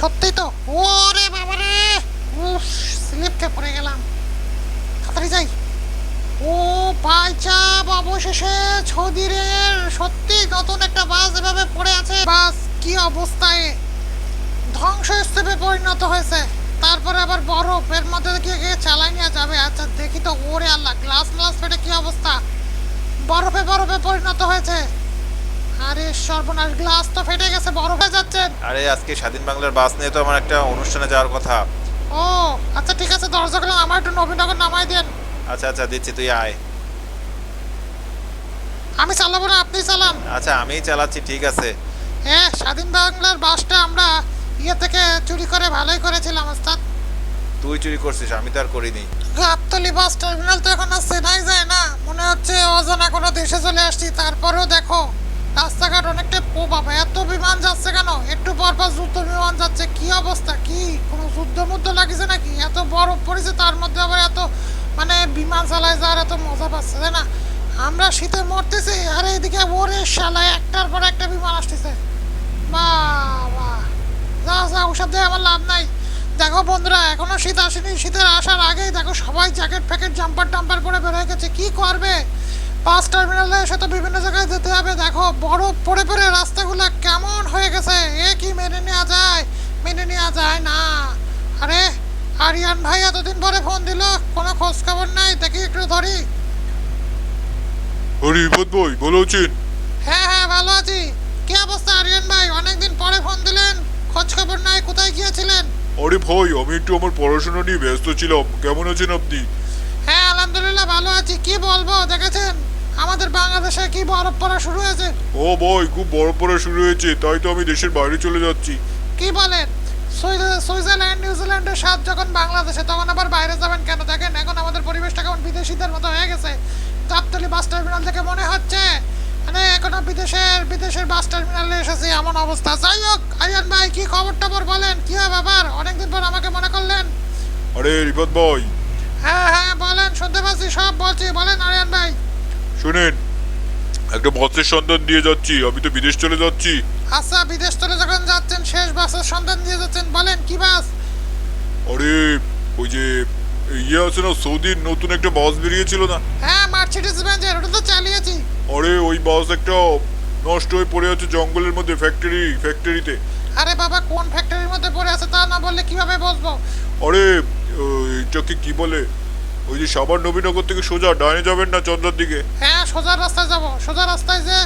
সত্যি তো? ওরে বাবারে! উফ স্লিপকে পড়ে গেলাম। তাড়াতাড়ি যাই। ও পাইচাপ, অবশেষে ছদিরের সত্যি নতুন একটা বাস এভাবে পড়ে আছে। বাস কি অবস্থায়? ধ্বংসস্তূপে পরিণত হয়েছে। তারপরে আবার বরফ, এর মধ্যে গিয়ে চালাই নেওয়া যাবে। আচ্ছা দেখি তো, ওরে আল্লাহ গ্লাস গ্লাস ফেটে কি অবস্থা? বরফে বরফে পরিণত হয়েছে। আরে সর্বনাশ গ্লাস তো ফেটে গেছে বরফ হয়ে যাচ্ছে। আরে আজকে স্বাধীন বাংলার বাস নিয়ে তো আমার একটা অনুষ্ঠানে যাওয়ার কথা। ও আচ্ছা ঠিক আছে দরজাগুলো আমার একটু নবীনগর নামাই দেন। আচ্ছা আচ্ছা দিচ্ছি তুই আয়। আমি চালাবো না আপনি চালান। আচ্ছা আমিই চালাচ্ছি ঠিক আছে। হ্যাঁ স্বাধীন বাংলার বাসটা আমরা ইয়ে থেকে চুরি করে ভালোই করেছিলাম ওস্তাদ। তুই চুরি করছিস আমি তো আর করিনি। গাবতলি বাস টার্মিনাল তো এখন আর চেনাই যায় না। মনে হচ্ছে অজানা কোনো দেশে চলে আসছি তারপরেও দেখো। রাস্তাঘাট অনেকটা ও বাবা এত বিমান যাচ্ছে কেন? একটু পর পর যুদ্ধ বিমান যাচ্ছে, কি অবস্থা? কি, কোনো যুদ্ধ মুদ্ধ লাগিছে নাকি? এত বরফ পড়েছে, তার মধ্যে আবার এত মানে বিমান চালায় যাওয়ার এত মজা পাচ্ছে, তাই না? আমরা শীতে মরতেছি, আর এদিকে ওরে শালায় একটার পর একটা বিমান আসতেছে। বাবা, যা যা, ওসব দিয়ে আমার লাভ নাই। দেখো বন্ধুরা, এখনও শীত আসেনি, শীতের আসার আগেই দেখো সবাই জ্যাকেট ফ্যাকেট জাম্পার টাম্পার পরে বের হয়ে গেছে, কি করবে? বাস টার্মিনালে এসে তো বিভিন্ন জায়গায় যেতে হবে। দেখো বরফ পড়ে পড়ে রাস্তাগুলো কেমন হয়ে গেছে। এ কি মেনে নেওয়া যায়? মেনে নেওয়া যায় না। আরে আরিয়ান ভাই এতদিন পরে ফোন দিল। কোনো খোঁজ খবর নাই? দেখি একটু ধরি। আরে বিপদ ভাই ভালো আছেন? হ্যাঁ হ্যাঁ ভালো আছি। কি অবস্থা আরিয়ান ভাই? অনেকদিন পরে ফোন দিলেন। খোঁজ খবর নাই কোথায় গিয়েছিলেন? আরে ভাই আমি একটু আমার পড়াশোনা নিয়ে ব্যস্ত ছিলাম। কেমন আছেন আপনি? হ্যাঁ আলহামদুলিল্লাহ ভালো আছি। কি বলব দেখেছেন? আমাদের বাংলাদেশে কি বরফ পড়া শুরু হয়েছে? ও ভাই খুব বরফ পড়া শুরু হয়েছে তাই তো আমি দেশের বাইরে চলে যাচ্ছি। কি বলেন? সুইজ- সুইজারল্যান্ড নিউজিল্যান্ডের স্বাদ যখন বাংলাদেশে তখন আবার বাইরে যাবেন কেন? দেখেন এখন আমাদের পরিবেশটা কেমন বিদেশিদের মতো হয়ে গেছে। গাবতলি বাস টার্মিনাল থেকে মনে হচ্ছে মানে এখনও বিদেশের বিদেশের বাস টার্মিনালে এসেছি এমন অবস্থা। যাই হোক আরিয়ান ভাই কি খবর টবর বলেন? কি হয় ব্যাপার? অনেকদিন পর আমাকে মনে করলেন। আরে রিপদ ভাই। হ্যাঁ হ্যাঁ বলেন শুনতে পাচ্ছি সব বলছি। বলেন আরিয়ান ভাই। শুনেন একটা বাসের সন্ধান দিয়ে যাচ্ছি আমি তো বিদেশ চলে যাচ্ছি। আচ্ছা বিদেশ চলে যখন যাচ্ছেন শেষ বাসের সন্ধান দিয়ে যাচ্ছেন বলেন কি বাস? আরে ওই যে ইয়ে আছে না সৌদির নতুন একটা বাস বেরিয়েছিল না? হ্যাঁ মার্সিডিজ বেঞ্জের ওটা তো চালিয়েছি। আরে ওই বাস একটা নষ্ট হয়ে পড়ে আছে জঙ্গলের মধ্যে ফ্যাক্টরি ফ্যাক্টরিতে আরে বাবা কোন ফ্যাক্টরির মধ্যে পড়ে আছে তা না বললে কীভাবে বসবো? আরে এটাকে কি বলে? ওই যে সাবার নবীনগর থেকে সোজা ডানে যাবেন না চন্দ্রার দিকে? হ্যাঁ সোজা রাস্তায় যাব সোজা রাস্তায় যে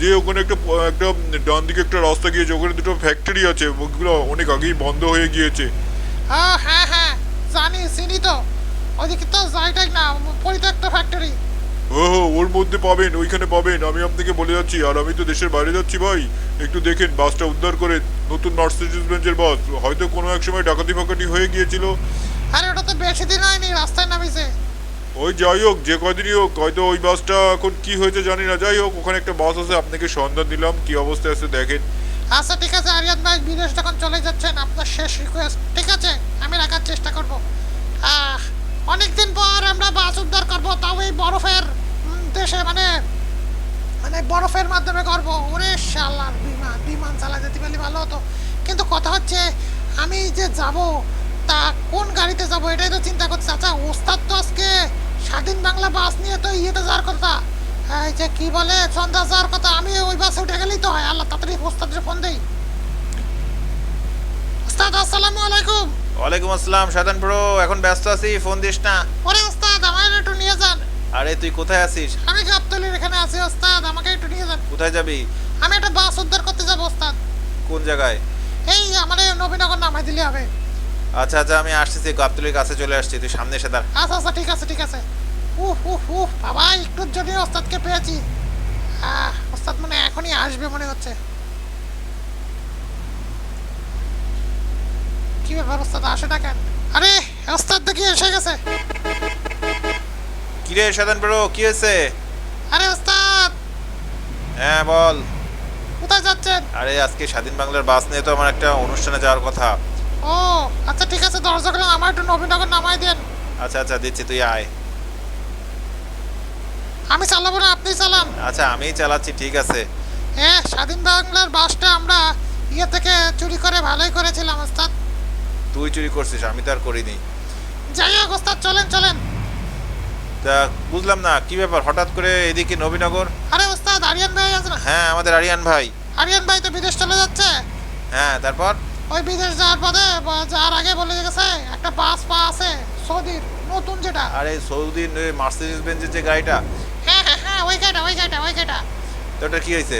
যে ওখানে একটা একটা ডান দিকে একটা রাস্তা গিয়েছে ওখানে দুটো ফ্যাক্টরি আছে ওগুলো অনেক আগেই বন্ধ হয়ে গিয়েছে। হ্যাঁ হ্যাঁ হ্যাঁ জানি চিনি তো। ওইদিকে তো যাইটাই না পরিত্যক্ত ফ্যাক্টরি ও ওর মধ্যে পাবেন ওইখানে পাবেন। আমি আপনাকে বলে যাচ্ছি আর আমি তো দেশের বাইরে যাচ্ছি ভাই। একটু দেখেন বাসটা উদ্ধার করে নতুন মার্সিডিজ বেঞ্চের বাস। হয়তো কোনো এক সময় ডাকাতি ফাকাতি হয়ে গিয়েছিল। আরে ওটা তো বেশি দিন হয়নি রাস্তায় নামিছে। ওই যাই হোক যে কদিনই হোক হয়তো ওই বাসটা এখন কি হয়েছে জানি না। যাই হোক ওখানে একটা বাস আছে আপনাকে সন্ধান দিলাম কি অবস্থায় আছে দেখেন। আচ্ছা ঠিক আছে আরিয়ান ভাই বিদেশ যখন চলে যাচ্ছেন আপনার শেষ রিকোয়েস্ট ঠিক আছে? আমি রাখার চেষ্টা করব। আহ অনেকদিন পর আমরা বাস উদ্ধার করব তাও এই বরফের দেশে মানে মানে বরফের মাধ্যমে করব। ওরে শালার বিমান বিমান চালা যেতে পারলে ভালো হতো। কিন্তু কথা হচ্ছে আমি যে যাব তা কোন গাড়িতে যাব? এটাই তো চিন্তা করছি আচ্ছা ওস্তাদ তো আজকে স্বাধীন বাংলা বাস নিয়ে তো ইয়েতে যাওয়ার কথা। এই যে কি বলে সন্ধ্যা যাওয়ার কথা। আমি ওই বাসে উঠে গেলেই তো হয়। আল্লাহ তাড়াতাড়ি ওস্তাদের ফোন দেই। ওস্তাদ আসসালামু আলাইকুম। ওয়ালাইকুম আসসালাম সাধান ব্রো। এখন ব্যস্ত আছি ফোন দিস না। ওরে ওস্তাদ আমাকে একটু নিয়ে যান। আরে তুই কোথায় আছিস? আমি গাবতলির এখানে আছি ওস্তাদ আমাকে একটু নিয়ে যান। কোথায় যাবি? আমি একটা বাস উদ্ধার করতে যাব ওস্তাদ। কোন জায়গায়? এই আমাদের নবীনগর নামাই দিলে হবে। আচ্ছা আচ্ছা আমি আসতেছি গাবতলির কাছে চলে আসছি তুই সামনে এসে দাঁড়া। আচ্ছা আচ্ছা ঠিক আছে ঠিক আছে। উহ উহ উহ বাবা একটুর জন্য ওস্তাদকে পেয়েছি। আহ ওস্তাদ মানে এখনই আসবে মনে হচ্ছে। কি ব্যাপার ওস্তাদ আসে না কেন? আরে ওস্তাদ দেখি এসে গেছে। কিরে সাধান ব্রো কি হয়েছে? আরে ওস্তাদ! হ্যাঁ বল। কোথায় যাচ্ছেন? আরে আজকে স্বাধীন বাংলার বাস নিয়ে তো আমার একটা অনুষ্ঠানে যাওয়ার কথা। ও আচ্ছা ঠিক আছে দরজাগুলো আমার একটু নবীনগর নামাই দেন। আচ্ছা আচ্ছা দিচ্ছি তুই আয়। আমি চালাবো না আপনি চালান। আচ্ছা আমিই চালাচ্ছি ঠিক আছে। হ্যাঁ স্বাধীন বাংলার বাসটা আমরা ইয়ে থেকে চুরি করে ভালোই করেছিলাম ওস্তাদ। তুই চুরি করছিস আমি তো আর করিনি। যাই হোক ওস্তাদ চলেন চলেন। তা বুঝলাম না কি ব্যাপার? হঠাৎ করে এদিকে নবীনগর? আরে ওস্তাদ আরিয়ান ভাই আছে না? হ্যাঁ আমাদের আরিয়ান ভাই। আরিয়ান ভাই তো বিদেশ চলে যাচ্ছে। হ্যাঁ তারপর? ওই বিদেশ যাওয়ার পথে যাওয়ার আগে বলে গেছে একটা বাস পা আছে সৌদির নতুন যেটা। আরে সৌদি মার্সিডিজ বেঞ্জের যে গাড়িটা। হ্যাঁ হ্যাঁ হ্যাঁ ওই গাড়িটা ওই গাড়িটা ওই গাড়িটা। তো ওটা কি হয়েছে?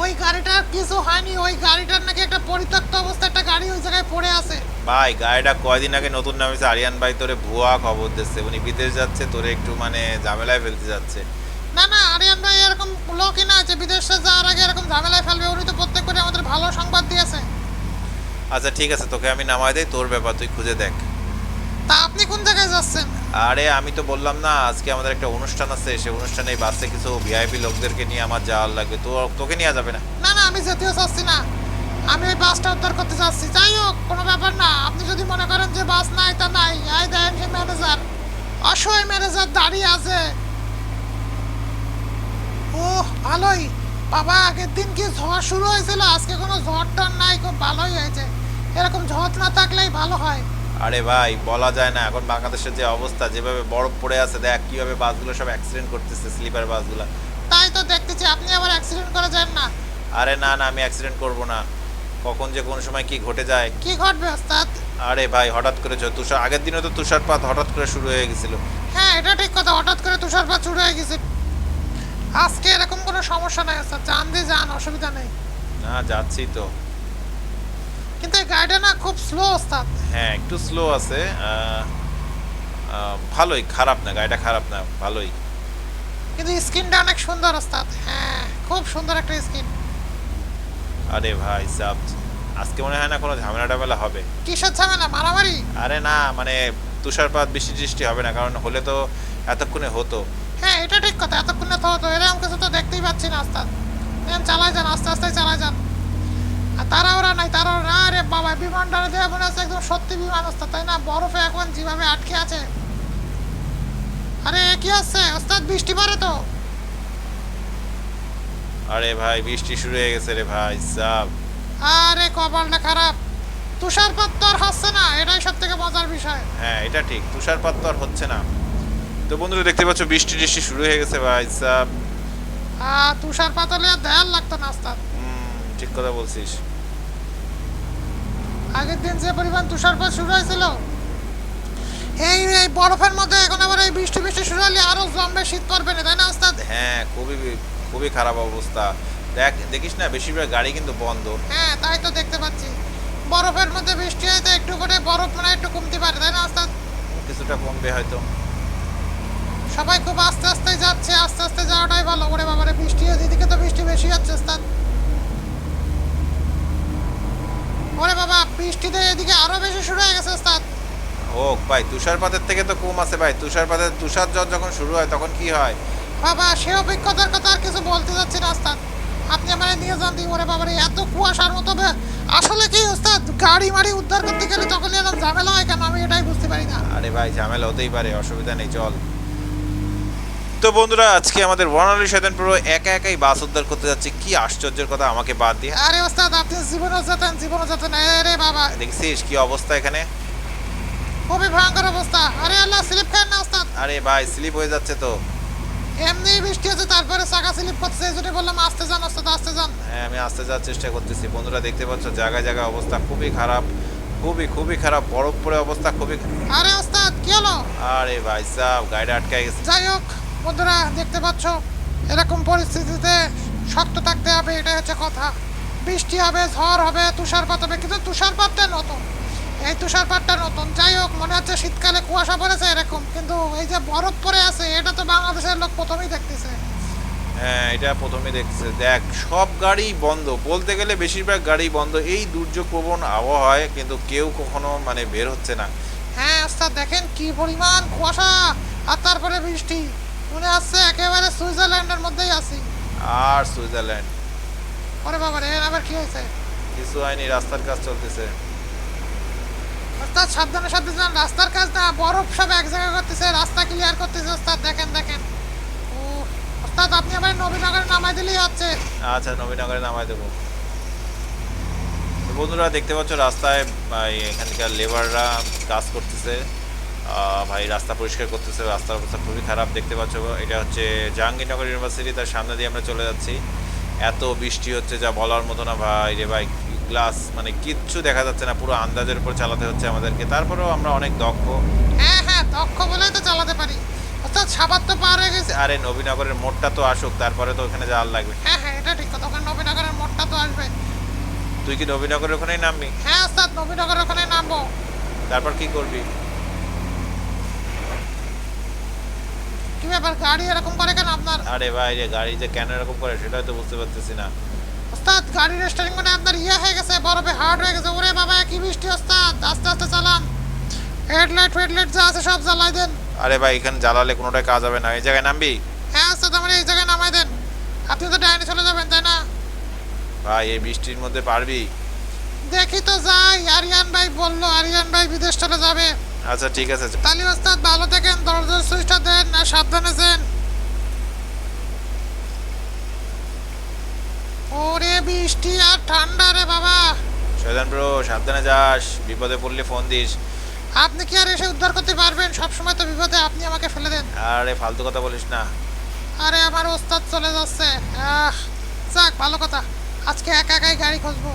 ওই গাড়িটার কিছু হয়নি ওই গাড়িটার নাকি একটা পরিত্যক্ত অবস্থায় একটা গাড়ি ওই জায়গায় পড়ে আছে। ভাই গাড়িটা কয়দিন আগে নতুন নামেছে? আরিয়ান ভাই তোরে ভুয়া খবর দিচ্ছে। উনি বিদেশ যাচ্ছে তোরে একটু মানে ঝামেলায় ফেলতে যাচ্ছে। না না আরিয়ান ভাই এরকম লোকই না যে বিদেশে যাওয়ার আগে এরকম ঝামেলায় ফেলবে। উনি তো প্রত্যেক করে আমাদের ভালো সংবাদ দিয়েছে। আচ্ছা ঠিক আছে তোকে আমি নামাই দেই তোর ব্যাপার তুই খুঁজে দেখ। তা আপনি কোন জায়গায় যাচ্ছেন? আরে আমি তো বললাম না আজকে আমাদের একটা অনুষ্ঠান আছে সেই অনুষ্ঠানে এই বাসে কিছু ভিআইপি লোকদেরকে নিয়ে আমার যাওয়ার লাগবে তো তোকে নিয়ে যাবে না? না না আমি যেতেও চাচ্ছি না। আমি ওই বাসটা উদ্ধার করতে চাচ্ছি। যাই হোক কোনো ব্যাপার না। আপনি যদি মনে করেন যে বাস নাই তা নাই। এই দেখেন সে ম্যানেজার অসহায় ম্যানেজার দাঁড়িয়ে আছে। ও ভালোই। বাবা আগের দিন কি ঝড় শুরু হয়েছিল? আজকে কোনো ঝড় টর নাই খুব ভালোই হয়েছে। এরকম ঝড় না থাকলেই ভালো হয়। আরে ভাই বলা যায় না। এখন বাংলাদেশের যে অবস্থা যেভাবে বরফ পড়ে আছে দেখ কীভাবে বাসগুলো সব অ্যাক্সিডেন্ট করতেছে স্লিপার বাসগুলো। তাই তো দেখতেছি আপনি আবার অ্যাক্সিডেন্ট করে যান না। আরে না না আমি অ্যাক্সিডেন্ট করব না। কখন যে কোন সময় কি ঘটে যায়। কি ঘটবে ওস্তাদ? আরে ভাই হঠাৎ করে চ- তুষার আগের দিনে তো তুষারপাত হঠাৎ করে শুরু হয়ে গেছিল। হ্যাঁ এটা ঠিক কথা হঠাৎ করে তুষারপাত শুরু হয়ে গেছে। আজকে এরকম কোনো সমস্যা নাই ওস্তাদ যান দিয়ে যান অসুবিধা নেই। না যাচ্ছি তো। কিন্তু এই গাড়িটা না খুব স্লো ওস্তাদ হ্যাঁ একটু স্লো আছে। ভালোই খারাপ না গাড়িটা খারাপ না ভালোই। কিন্তু স্কিনটা অনেক সুন্দর ওস্তাদ হ্যাঁ খুব সুন্দর একটা স্কিন আরে ভাই সাব আজকে মনে হয় না কোনো ঝামেলা টামেলা হবে। কিসের ঝামেলা? মারামারি? আরে না মানে তুষারপাত বৃষ্টি টিষ্টি হবে না কারণ হলে তো এতক্ষণে হতো। হ্যাঁ এটা ঠিক কথা। এতক্ষণে তো হতো এরকম কিছু তো দেখতেই পাচ্ছি না ওস্তাদ এরকম চালাই যান আস্তে আস্তে চালাই যান। আর তারা ওরা নাই তারা ওরা আরে বাবা বিমানটা দেখে মনে হচ্ছে একদম সত্যি বিমান ওস্তাদ তাই না? বরফে এখন যেভাবে আটকে আছে। আরে কি আছে ওস্তাদ বৃষ্টি পড়ে তো। আরে ভাই বৃষ্টি শুরু হয়ে গেছে রে ভাই সাব আরে কপালটা খারাপ। তুষারপাত তো আর হচ্ছে না এটাই সব থেকে মজার বিষয়। হ্যাঁ এটা ঠিক। তুষারপাত তো আর হচ্ছে না। তো বন্ধুরা দেখতে পাচ্ছ বৃষ্টি টিষ্টি শুরু হয়ে গেছে ভাই সাব তুষারপাত হলে আর দেয়াল লাগতো না হুম, ঠিক কথা বলছিস। আগের দিন যে পরিমাণ তুষারপাত শুরু হয়েছিল এই এই বরফের মধ্যে এখন আবার এই বৃষ্টি বৃষ্টি শুরু হলে আরও জমবে শীত পড়বে না তাই না ওস্তাদ? হ্যাঁ খুবই খুবই খারাপ অবস্থা। দেখ দেখিস না বেশিরভাগ গাড়ি কিন্তু বন্ধ। হ্যাঁ তাই তো দেখতে পাচ্ছি। বরফের মধ্যে বৃষ্টি হয়তো একটু করে বরফ মানে একটু কমতে পারে তাই না ওস্তাদ? কিছুটা কমবে হয়তো। সবাই খুব আস্তে আস্তে যাচ্ছে আস্তে আস্তে যাওয়াটাই ভালো। ওরে বাবারে বৃষ্টি এদিকে তো বৃষ্টি বেশি হচ্ছে ওস্তাদ ওরে বাবা বৃষ্টিতে এদিকে আরও বেশি শুরু হয়ে গেছে ওস্তাদ হোক ভাই তুষারপাতের থেকে তো কম আছে ভাই। তুষারপাতের তুষার ঝড় যখন শুরু হয় তখন কি হয়? বাবা সে অভিজ্ঞতার কথা আর কিছু বলতে যাচ্ছি না ওস্তাদ আপনি আমার নিয়ে যান দিই ওরে বাবারে এত কুয়াশার মতো আসলে কি ওস্তাদ গাড়ি মাড়ি উদ্ধার করতে গেলে তখন এরকম ঝামেলা হয় কেন? আমি এটাই বুঝতে পারি না। আরে ভাই ঝামেলা হতেই পারে অসুবিধা নেই চল। তো বন্ধুরা আজকে আমাদের বর্ণালী শয়তান পুরো একা একাই বাস উদ্ধার করতে যাচ্ছে। কি আশ্চর্যের কথা আমাকে বাদ দিয়ে। আরে ওস্তাদ আপনি জীবনও যেতেন জীবনও যেতেন আরে বাবা। দেখছিস কি অবস্থা এখানে? খুবই ভয়ঙ্কর অবস্থা। আরে আল্লাহ স্লিপ খান না ওস্তাদ। আরে ভাই স্লিপ হয়ে যাচ্ছে তো। এমনি বৃষ্টি হচ্ছে তারপরে চাকা স্লিপ করছে এই জন্য বললাম আস্তে যান ওস্তাদ আস্তে যান। হ্যাঁ আমি আসতে যাওয়ার চেষ্টা করতেছি। বন্ধুরা দেখতে পাচ্ছ জায়গায় জায়গায় অবস্থা খুবই খারাপ। খুবই খুবই খারাপ বরফ পড়ে অবস্থা খুবই আরে ওস্তাদ কি হলো? আরে ভাই সাহ গাড়িটা আটকে গেছে। যাই হোক বন্ধুরা দেখতে পাচ্ছ? এরকম পরিস্থিতিতে শক্ত থাকতে হবে এটাই হচ্ছে কথা। বৃষ্টি হবে ঝড় হবে তুষারপাত হবে কিন্তু তুষারপাতটা নতুন। এই তুষারপাতটা নতুন। যাই হোক মনে হচ্ছে শীতকালে কুয়াশা পড়েছে এরকম কিন্তু এই যে বরফ পড়ে আছে এটা তো বাংলাদেশের লোক প্রথমেই দেখতেছে। হ্যাঁ এটা প্রথমে দেখছে দেখ সব গাড়ি বন্ধ। বলতে গেলে বেশিরভাগ গাড়ি বন্ধ। এই দুর্যোগ প্রবণ আবহাওয়ায় কিন্তু কেউ কখনো মানে বের হচ্ছে না। হ্যাঁ ওস্তাদ দেখেন কি পরিমাণ কুয়াশা আর তারপরে বৃষ্টি। মনে হচ্ছে একেবারে সুইজারল্যান্ডের মধ্যেই আছি। আর সুইজারল্যান্ড। ওরে বাবা রে আবার কি হয়েছে? কিছু হয়নি রাস্তার কাজ চলতেছে। ওস্তাদ সাবধানে সাবধানে যান, রাস্তার কাজ না বরফ সব এক জায়গায় করতেছে রাস্তা ক্লিয়ার করতেছে ওস্তাদ দেখেন দেখেন। ও ওস্তাদ আপনি আবার নবীনগরে নামাই দিলেই হচ্ছে। আচ্ছা নবীনগরে নামাই দেবো। বন্ধুরা দেখতে পাচ্ছ রাস্তায় এখানকার লেবাররা কাজ করতেছে। ভাই রাস্তা পরিষ্কার করতেছে রাস্তার অবস্থা খুবই খারাপ দেখতে পাচ্ছ এটা হচ্ছে জাহাঙ্গীরনগর ইউনিভার্সিটি তার সামনে দিয়ে আমরা চলে যাচ্ছি। এত বৃষ্টি হচ্ছে যা বলার মতো না ভাই রে ভাই। গ্লাস মানে কিচ্ছু দেখা যাচ্ছে না পুরো আন্দাজের উপর চালাতে হচ্ছে আমাদেরকে। তারপরেও আমরা অনেক দক্ষ। হ্যাঁ হ্যাঁ দক্ষ বলেই তো চালাতে পারি। অর্থাৎ সাবার তো পার হয়ে গেছে। আরে নবীনগরের মোড়টা তো আসুক তারপরে তো ওখানে যাওয়ার লাগবে। হ্যাঁ হ্যাঁ এটা ঠিক কথা। ওখানে নবীনগরের মোড়টা তো আসবে। তুই কি নবীনগরের ওখানেই নামবি? হ্যাঁ ওস্তাদ নবীনগর ওখানে নামবো। তারপর কি করবি? কি ব্যাপার গাড়ি এরকম করে কেন আপনার? আরে ভাই রে গাড়ি যে কেন এরকম করে সেটাই তো বুঝতে পারতেছি না। ওস্তাদ গাড়ির স্টারিং মানে আপনার ইয়ে হয়ে গেছে বরফে হার্ড হয়ে গেছে। ওরে বাবা কি বৃষ্টি ওস্তাদ! আস্তে আস্তে চালান। হেডলাইট ফেডলাইট যা আছে সব জ্বালাই দেন। আরে ভাই এখানে জ্বালালে কোনোটাই কাজ হবে না। এই জায়গায় নামবি? হ্যাঁ ওস্তাদ আমার এই জায়গায় নামাই দেন। আপনি তো ডাইনে চলে যাবেন তাই না? ভাই এই বৃষ্টির মধ্যে পারবি? দেখি তো যাই আরিয়ান ভাই বলল আরিয়ান ভাই বিদেশ চলে যাবে। আচ্ছা ঠিক আছে। তাহলে ওস্তাদ ভালো থাকেন দরজার সুইচটা দেন আর সাবধানে দেন ওরে বৃষ্টি আর ঠান্ডা রে বাবা। শয়তান ব্রো সাবধানে যাস বিপদে পড়লে ফোন দিস। আপনি কি আর এসে উদ্ধার করতে পারবেন? সব সময় তো বিপদে আপনি আমাকে ফেলে দেন। আরে ফালতু কথা বলিস না। আরে আমার ওস্তাদ চলে যাচ্ছে। আহ যাক ভালো কথা। আজকে একা একাই গাড়ি খুঁজবো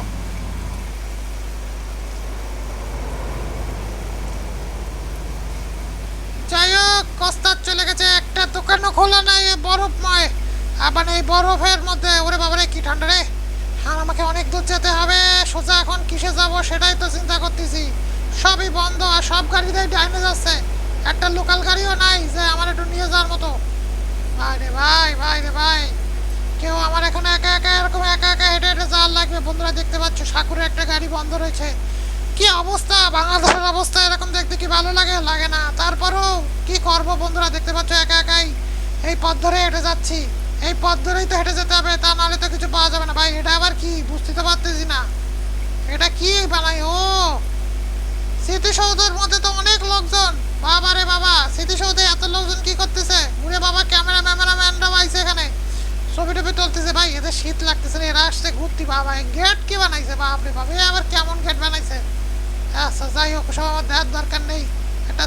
যাই হোক ওস্তাদ চলে গেছে একটা দোকানও খোলা নাই এ বরফময় আবার এই বরফের মধ্যে। ওরে বাবারে, কি ঠান্ডা রে। আর আমাকে অনেক দূর যেতে হবে। সোজা এখন কিসে যাব সেটাই তো চিন্তা করতেছি। সবই বন্ধ আর সব গাড়িতেই ডাইনে যাচ্ছে। একটা লোকাল গাড়িও নাই যে আমার একটু নিয়ে যাওয়ার মতো। ভাই রে ভাই ভাই রে ভাই। কেউ আমার এখন একা একা এরকম একা একা হেঁটে হেঁটে যাওয়ার লাগবে? বন্ধুরা দেখতে পাচ্ছ, সাকুরে একটা গাড়ি বন্ধ রয়েছে। কি অবস্থা? বাংলাদেশের অবস্থা এরকম দেখতে কি ভালো লাগে? লাগে না। তারপরেও কি করব বন্ধুরা? দেখতে পাচ্ছ, একা একাই এই পথ ধরে হেঁটে যাচ্ছি। এই পথ ধরেই তো হেঁটে যেতে হবে, তা নাহলে তো কিছু পাওয়া যাবে না। ভাই, এটা আবার কি? বুঝতে তো পারতেছি না। এটা কি বানাই ও! স্মৃতিসৌধের মধ্যে তো অনেক লোকজন। বাবা রে বাবা, স্মৃতিসৌধে এত লোকজন কি করতেছে? উরে বাবা, ক্যামেরা ম্যামেরা ম্যানরাও আইছে এখানে। ছবি টবি তুলতেছে। ভাই, এদের শীত লাগতেছে না, এরা আসছে ঘুরতে। বাবা গেট কি বানাইছে? বাপ রে বাবা আবার কেমন গেট বানাইছে? আচ্ছা যাই হোক, সব আমার দেওয়ার দরকার নেই। একটা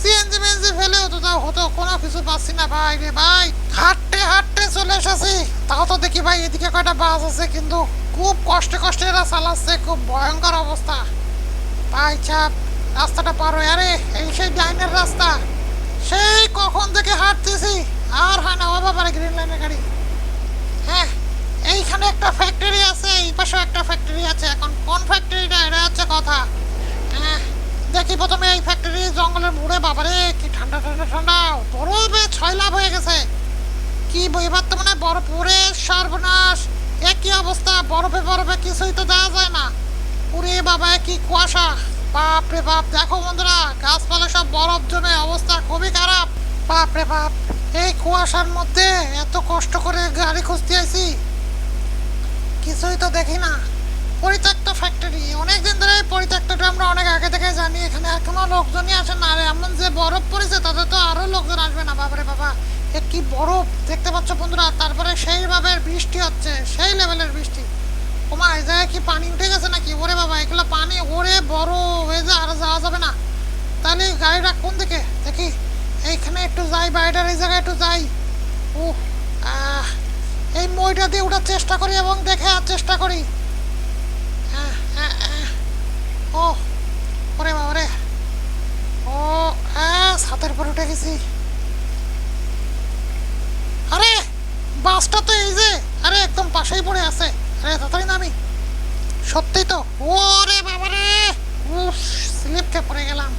সিএনজি মেনজি ফেলেও তো তাও হতো কোনো কিছু পাচ্ছি না ভাই রে ভাই। হাঁটতে হাঁটতে চলে এসেছি। তাও তো দেখি ভাই এদিকে কয়টা বাস আছে, কিন্তু খুব কষ্টে কষ্টে এরা চালাচ্ছে, খুব ভয়ঙ্কর অবস্থা। ভাই চাপ রাস্তাটা পার আরে এই সেই ডাইনের রাস্তা, সেই কখন থেকে হাঁটতেছি? আর হয় না, ও বাবারে গ্রিন লাইনের গাড়ি। হ্যাঁ এইখানে একটা ফ্যাক্টরি আছে, এই পাশেও একটা ফ্যাক্টরি আছে। এখন কোন ফ্যাক্টরিটা এটা হচ্ছে কথা। হ্যাঁ দেখি প্রথমে এই ফ্যাক্টরি জঙ্গলের মুড়ে, বাবারে, কি ঠান্ডা ঠান্ডা ঠান্ডা। বরফে ছয় লাভ হয়ে গেছে। কি এবার তো মানে বরফ পরে সর্বনাশ। এ কি অবস্থা? বরফে বরফে কিছুই তো দেওয়া যায় না। ওরে বাবা কি কুয়াশা। বাপ রে বাপ, দেখো বন্ধুরা, গাছপালা সব বরফ জমে, অবস্থা খুবই খারাপ। বাপ রে বাপ, এই কুয়াশার মধ্যে এত কষ্ট করে গাড়ি খুঁজতে আইছি। কিছুই তো দেখি না। পরিত্যক্ত ফ্যাক্টরি অনেক দিন ধরে পরিত্যক্তটা আমরা অনেক আগে থেকে জানি, এখানে এখনও লোকজনই আসে না। আর এমন যে বরফ পড়েছে তাদের তো আরও লোকজন আসবে না। বাবারে বাবা, এ কি বরফ? দেখতে পাচ্ছ বন্ধুরা, তারপরে সেইভাবে বৃষ্টি হচ্ছে, সেই লেভেলের বৃষ্টি। ওমা এই জায়গায় কি পানি উঠে গেছে নাকি? ওরে বাবা, এগুলো পানি, ওরে বড় হয়ে যা আর যাওয়া যাবে না। তাহলে গাড়িটা কোন দিকে? দেখি, এইখানে একটু যাই, বাইরের এই জায়গায় একটু যাই। ও এই মইটা দিয়ে ওঠার চেষ্টা করি এবং দেখে আর চেষ্টা করি আহ, আহ, আহ। ও, ওরে বাবা রে ও হ্যাঁ ছাতের উপর উঠে গেছি। আরে, বাসটা তো এই যে, আরে, একদম পাশেই পড়ে আছে। আরে, তাড়াতাড়ি নামি। সত্যি তো। ওরে বাবা রে উফ, স্লিপ খেয়ে পড়ে গেলাম।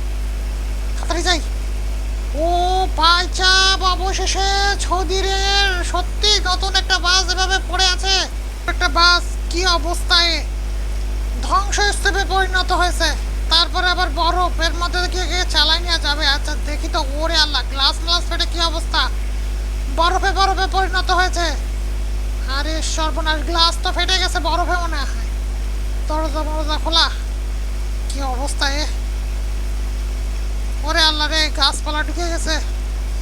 তাড়াতাড়ি যাই। ও, ভাই চাপ অবশেষে ছদিরের সত্যি নতুন একটা বাস এভাবে পড়ে আছে। একটা বাস কি অবস্থায়? ধ্বংসস্তূপে পরিণত হয়েছে। তারপরে আবার বরফ, এর মধ্যে কি কে চালাই নেওয়া যাবে? আচ্ছা দেখি তো, ওরে আল্লাহ, গ্লাস গ্লাস ফেটে কি অবস্থা? বরফে বরফে পরিণত হয়েছে। আরে সর্বনাশ, গ্লাস তো ফেটে গেছে বরফে মনে হয়। দরজা মরজা খোলা। কি অবস্থা এ? ওরে আল্লাহ রে, গাছপালা ঢুকে গেছে।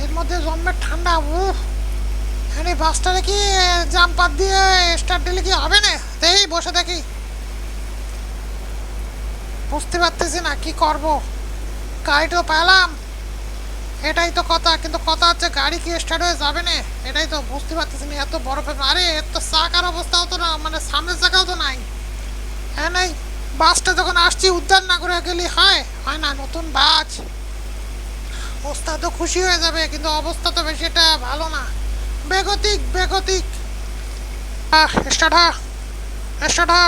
এর মধ্যে জন্মের ঠান্ডা, উফ! হ্যাঁ বাসটারে কি জাম্পার দিয়ে স্টার্ট দিলে কি হবে না? দেখি বসে দেখি। বুঝতে পারতেছি না, কি করব? গাড়ি তো পেলাম। এটাই তো কথা, কিন্তু কথা হচ্ছে গাড়ি কি স্টার্ট হয়ে যাবে না? এটাই তো বুঝতে পারতেছি না, এত বরফে আরে, এর তো চাকার অবস্থাও তো না মানে সামনের চাকাও তো নাই। হ্যাঁ নাই। বাসটা যখন আসছি উদ্ধার না করে গেলে হয় হয় না, নতুন বাস। অবস্থা তো খুশি হয়ে যাবে, কিন্তু অবস্থা তো বেশি এটা ভালো না। বেগতিক বেগতিক। স্টার্ট হ। স্টার্ট হ।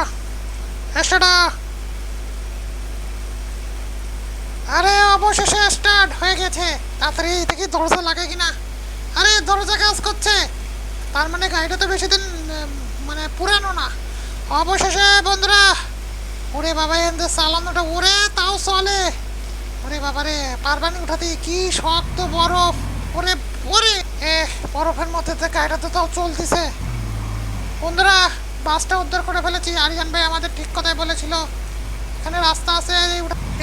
স্টার্ট হ। আরে, অবশেষে স্টার্ট হয়ে গেছে। তাড়াতাড়ি দেখি দরজা লাগে কিনা। আরে, দরজা কাজ করছে। তার মানে গাড়িটা তো বেশি দিন মানে পুরানো না। অবশেষে বন্ধুরা, ওরে বাবা এনদের চালানোটা, ওরে তাও চলে। ওরে বাবারে পারবানি উঠাতে কি শক্ত বরফ। ওরে ওরে। এ, বরফের মধ্যে তো গাড়িটা তো তাও চলতেছে। বন্ধুরা, বাসটা উদ্ধার করে ফেলেছি। আরিয়ান ভাই আমাদের ঠিক কথাই বলেছিল। এখানে রাস্তা আছে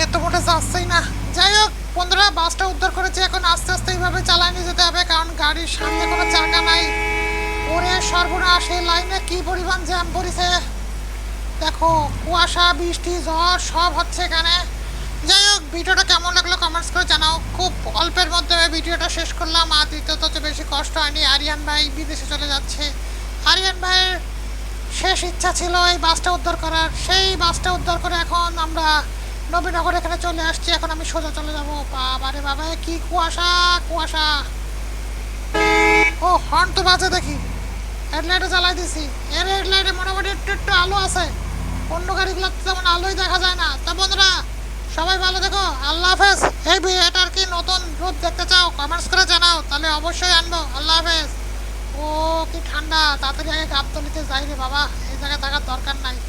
এত মোটে যাচ্ছেই না। যাই হোক বন্ধুরা, বাসটা উদ্ধার করেছি। এখন আস্তে আস্তে এইভাবে চালায় নিয়ে যেতে হবে, কারণ গাড়ির সামনে কোনো চাকা নাই। ওরে সর্বনাশ, এই লাইনে কি পরিমাণ জ্যাম পড়েছে দেখো, কুয়াশা, বৃষ্টি, ঝড়, সব হচ্ছে এখানে। যাই হোক ভিডিওটা কেমন লাগল কমেন্টস করে জানাও। খুব অল্পের মধ্যে ভিডিওটা শেষ করলাম। আর দ্বিতীয়ত বেশি কষ্ট হয়নি। আরিয়ান ভাই বিদেশে চলে যাচ্ছে। আরিয়ান ভাইয়ের শেষ ইচ্ছা ছিল এই বাসটা উদ্ধার করার। সেই বাসটা উদ্ধার করে এখন আমরা নবীনগর এখানে চলে আসছি, এখন আমি সোজা চলে যাব। বাবারে বাবা কি কুয়াশা কুয়াশা। ও হর্ন তো বাজে দেখি। হেডলাইটও জ্বালাই দিছি। এর হেডলাইটে মোটামুটি একটু একটু আলো আছে। অন্য গাড়িগুলোতে তেমন আলোই দেখা যায় না। তা বন্ধুরা, সবাই ভালো দেখো আল্লাহ হাফেজ। এই এটার কি নতুন রূপ দেখতে চাও কমেন্টস করে জানাও। তাহলে অবশ্যই আনব। আল্লাহ হাফেজ। ও, কি ঠান্ডা। তাড়াতাড়ি আগে গাবতলিতে যাই রে বাবা। এই জায়গায় থাকার দরকার নাই।